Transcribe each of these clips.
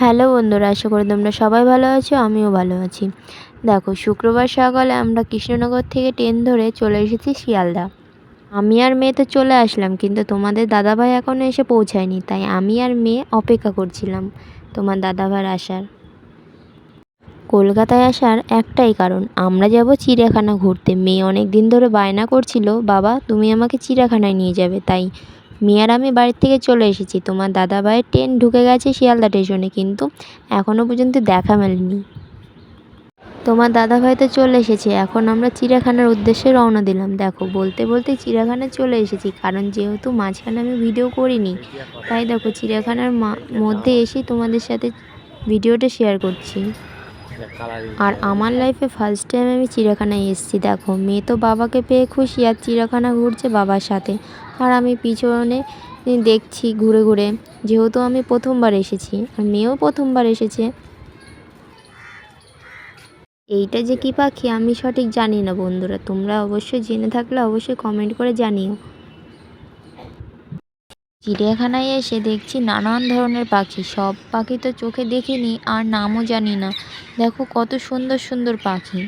Hello বন্ধুরা, আশা করি তোমরা সবাই ভালো আছো, আমিও ভালো আছি। দেখো, শুক্রবার সকালে আমরা কৃষ্ণনগর থেকে ট্রেন ধরে চলে এসেছি শিয়ালদা। আমি আর মেয়ে তো চলে আসলাম, কিন্তু তোমাদের দাদাভাই এখনও এসে পৌঁছায়নি, তাই আমি আর মেয়ে অপেক্ষা করছিলাম তোমার দাদাভাইয়ের আসার। কলকাতায় আসার একটাই কারণ, আমরা যাব চিড়িয়াখানা ঘুরতে। মেয়ে অনেক দিন ধরে বায়না করছিল, বাবা, তুমি আমাকে চিড়িয়াখানায় নিয়ে যাবে। তাই আর আমি বাড়ির থেকে চলে এসেছি। তোমার দাদাভাইয়ের ট্রেন ঢুকে গেছে শিয়ালদা স্টেশনে কিন্তু এখনও পর্যন্ত দেখা মেলেনি। তোমার দাদাভাই তো চলে এসেছে। এখন আমরা চিড়িয়াখানার উদ্দেশ্যে রওনা দিলাম। দেখো, বলতে বলতে চিড়িয়াখানায় চলে এসেছি, কারণ যেহেতু মাঝখানে আমি ভিডিও করিনি, তাই দেখো, চিড়িয়াখানার মধ্যে এসেই তোমাদের সাথে ভিডিওটা শেয়ার করছি। আর আমার লাইফে ফার্স্ট টাইম আমি চিড়িয়াখানায় এসেছি, দেখো। মেয়ে তো বাবাকে পেয়ে খুশি আর চিড়িয়াখানা ঘুরছে বাবার সাথে। আর আমি পিছনে দেখছি ঘুরে ঘুরে, যেহেতু আমি প্রথমবার এসেছি, আর মেয়েও প্রথমবার এসেছে। এইটা যে কী পাখি আমি সঠিক জানি না বন্ধুরা, তোমরা অবশ্যই জেনে থাকলে অবশ্যই কমেন্ট করে জানিও। চিড়িয়াখানায় এসে দেখছি নানান ধরনের পাখি। সব পাখি তো চোখে দেখিনি, আর নামও জানি না। দেখো কত সুন্দর সুন্দর পাখি।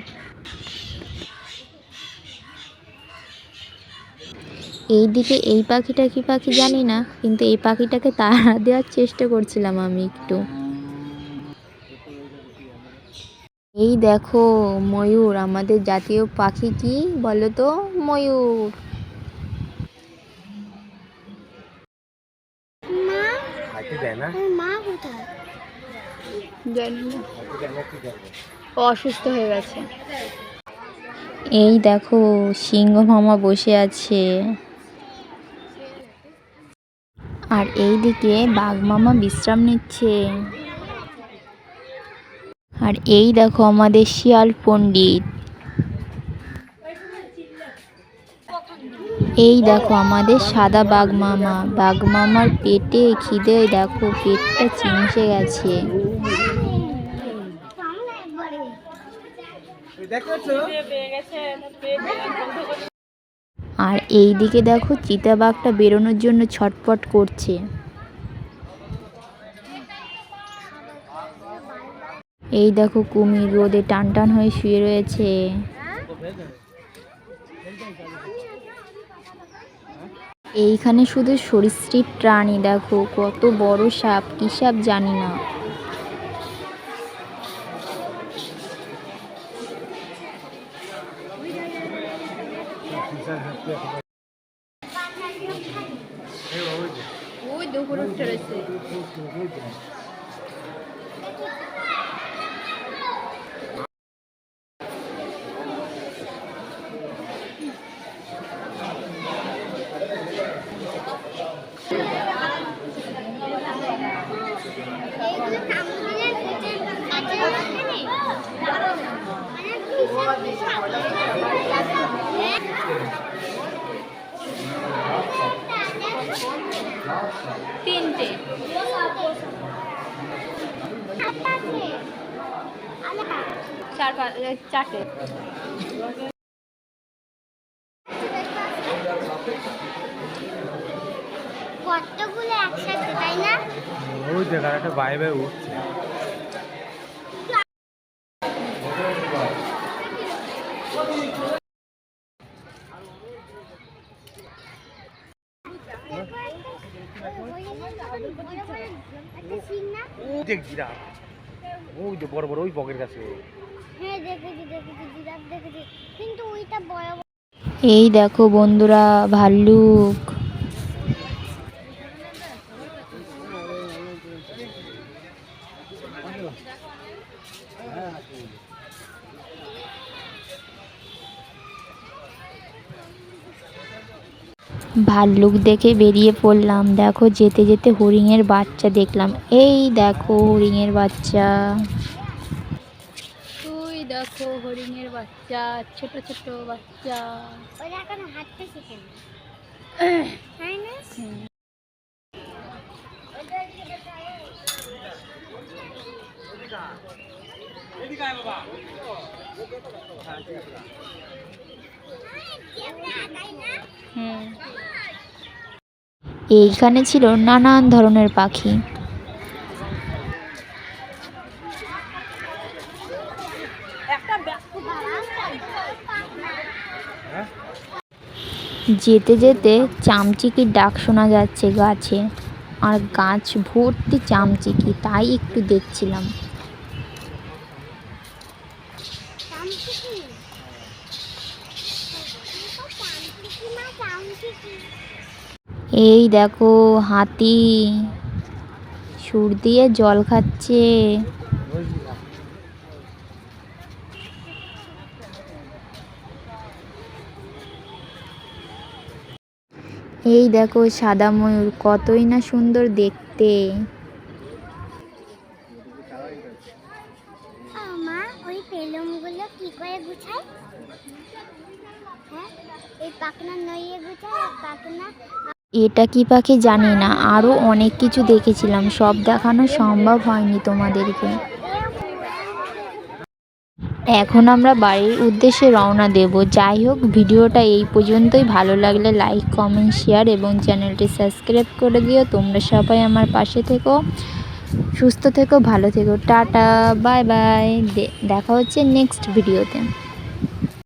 এই দিকে এই পাখিটা কি পাখি জানি না, কিন্তু এই পাখিটাকে তাড়া দেওয়ার চেষ্টা করছিলাম আমি একটু। এই দেখো ময়ূর, আমাদের জাতীয় পাখি কি বলো তো ময়ূর। অসুস্থ হয়ে গেছে। এই দেখো সিংহ মামা বসে আছে। আর এই দিকে বাঘ মামা বিশ্রাম নিচ্ছে। আর এই দেখো আমাদের শিয়াল পণ্ডিত। এই দেখো, আমাদের সাদা বাঘ মামা বাঘ মামার পেটে খিদে দেখো, পেটটা চিমসে গেছে। আর এই দিকে দেখো, চিতাবাঘটা বেরোনোর জন্য ছটপট করছে। এই দেখো, কুমির রোদে টান টান হয়ে শুয়ে রয়েছে। এইখানে শুধু সরীসৃপ প্রাণী দেখো কত বড় সাপ কী সাপ জানি না। ওই তিনটে চার পাঁচ চারটে। কতগুলো একসাথে তাই না? ওই দেখার একটা বাই বাই দেখ জিরাফ। ওই যে বড় বড় ওই বকের কাছে হ্যাঁ দেখেছি দেখেছি জিরাফ দেখেছি। কিন্তু ওইটা বড়। এই দেখো বন্ধুরা ভাল্লুক। ভাল্লুক দেখে বেরিয়ে পড়লাম। দেখো যেতে যেতে হরিণের বাচ্চা দেখলাম। এই দেখো হরিণের বাচ্চা। তুই দেখো হরিণের বাচ্চা ছোট ছোট বাচ্চা। ওরা এখন এইখানে ছিল নানান ধরনের পাখি। যেতে যেতে চামচিকির ডাক শোনা যাচ্ছে গাছে, আর গাছ ভর্তি চামচিকি, তাই একটু দেখছিলাম। এই দেখো হাতি, সুর দিয়ে জল খাচ্ছে। এই দেখো সাদা ময়ূর, কতই না সুন্দর দেখতে। ওই পেলমগুলো কি করে গুছায়? হ্যাঁ এই পাখনা নইয়ে গুছায় পাখনা এটা কি পাখি জানি না আরও অনেক কিছু দেখেছিলাম, সব দেখানো সম্ভব হয়নি তোমাদেরকে। এখন আমরা বাড়ির উদ্দেশ্যে রওনা দেব। যাই হোক, ভিডিওটা এই পর্যন্তই। ভালো লাগলে লাইক, কমেন্ট, শেয়ার এবং চ্যানেলটি সাবস্ক্রাইব করে দিও। তোমরা সবাই আমার পাশে থেকো। সুস্থ থেকো ভালো থেকো টাটা বাই বাই দেখা হচ্ছে নেক্সট ভিডিওতে